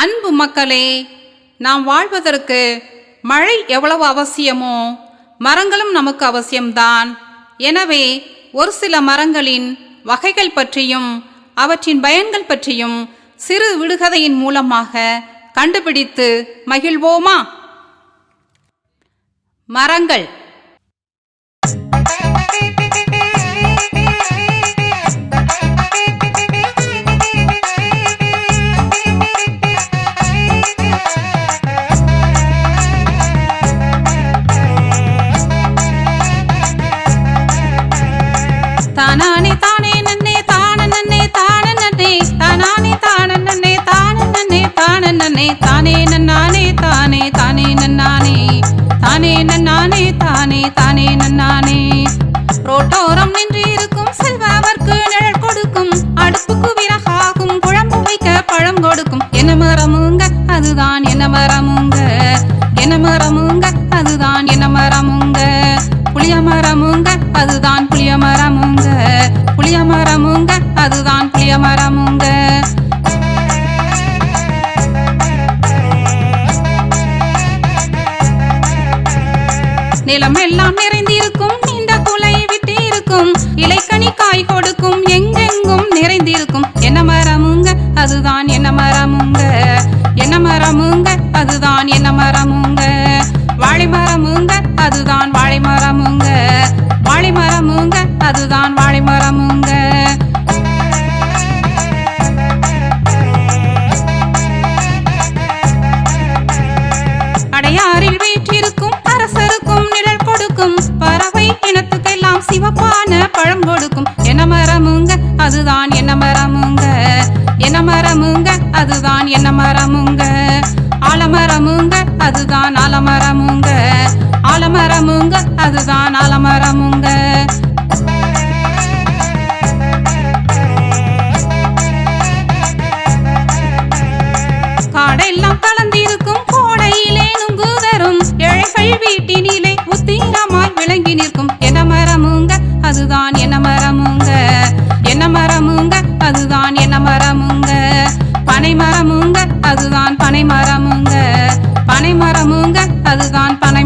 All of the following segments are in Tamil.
அன்பு மக்களே நாம் வாழ்வதற்கு மழை எவ்வளவு அவசியமோ மரங்களும் நமக்கு அவசியம்தான். எனவே ஒரு சில மரங்களின் வகைகள் பற்றியும் அவற்றின் பயன்கள் பற்றியும் சிறு விடுகதையின் மூலமாக கண்டுபிடித்து மகிழ்வோமா? மரங்கள். ரோட்டோரம் நின்று இருக்கும் செல்வவர்க்கு நிழல் கொடுக்கும். அடுப்புக்கு விறகாகும் குழம்பு வைக்க பழம் கொடுக்கும். என்ன மரமுங்க அதுதான் என்ன மரமுங்க. என்ன மரமுங்க அதுதான் என்ன மரமுங்க. புளிய மரமுங்க அதுதான் புளிய மரமுங்க. புளிய மரமுங்க அதுதான் புளிய மரமுங்க. நிலம் எல்லாம் இலைக்கனி காய் கொடுக்கும். எங்கெங்கும் நிறைந்திருக்கும். என்ன மரமுங்க அதுதான் என்ன மரமுங்க என்ன மரமுங்க அதுதான் என்ன மரமுங்க வாழை மரமுங்க அதுதான் வாழை மரமுங்க வாழை மரமுங்க அதுதான் வாழை மரம் என்ன மரமுங்க அதுதான் என்ன மரமுங்க. ஆலமரமுங்க அதுதான் ஆலமரமுங்க. ஆலமரமுங்க அதுதான் ஆலமரமுங்க. அதுதான் என்ன மரமுங்க. பனை மரமுங்க அதுதான் பனை மரமுங்க. பனை மரமுங்க அதுதான் பனை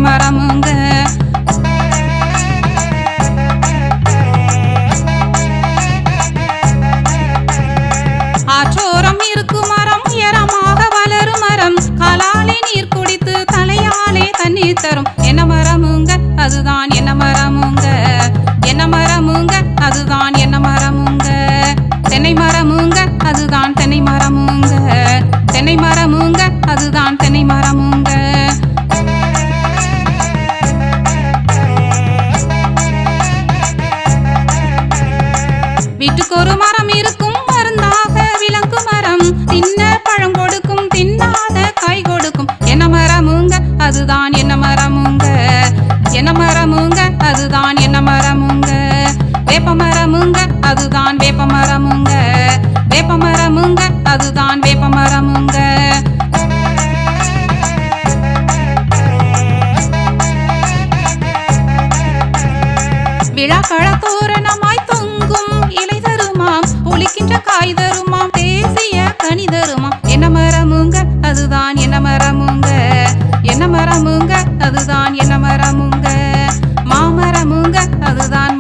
வீட்டுக்கு ஒரு மரம் இருக்கும் மருந்தாக விளங்கு மரம். தின்ன பழம் கொடுக்கும் தின்னாத காய் கொடுக்கும். என்ன மரமுங்க? அதுதான் என்ன மரமுங்க. என்ன மரமுங்க? அதுதான் என்ன மரம் அதுதான்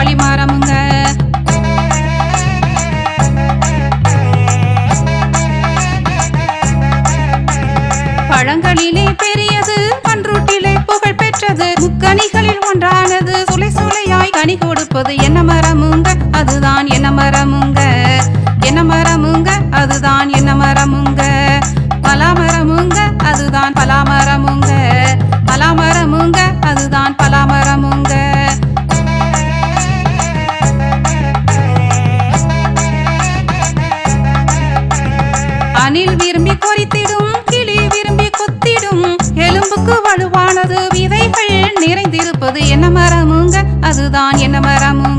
அதுதான் பப்பாளி பழங்களிலே பெரியது பன்ருட்டிலே புகழ் பெற்றது. முக்கணிகளில் ஒன்றானது சுளை சுளையாய் கனி கொடுப்பது என்ன மரமுங்க? அதுதான் என்ன மரமுங்க. அணில் விரும்பி கொறித்திடும் கிளி விரும்பி கொத்திடும் எலும்புக்கு வலுவானது விதைகள் நிறைந்திருப்பது என்ன மரமுங்க? அதுதான் என்ன மரமுங்க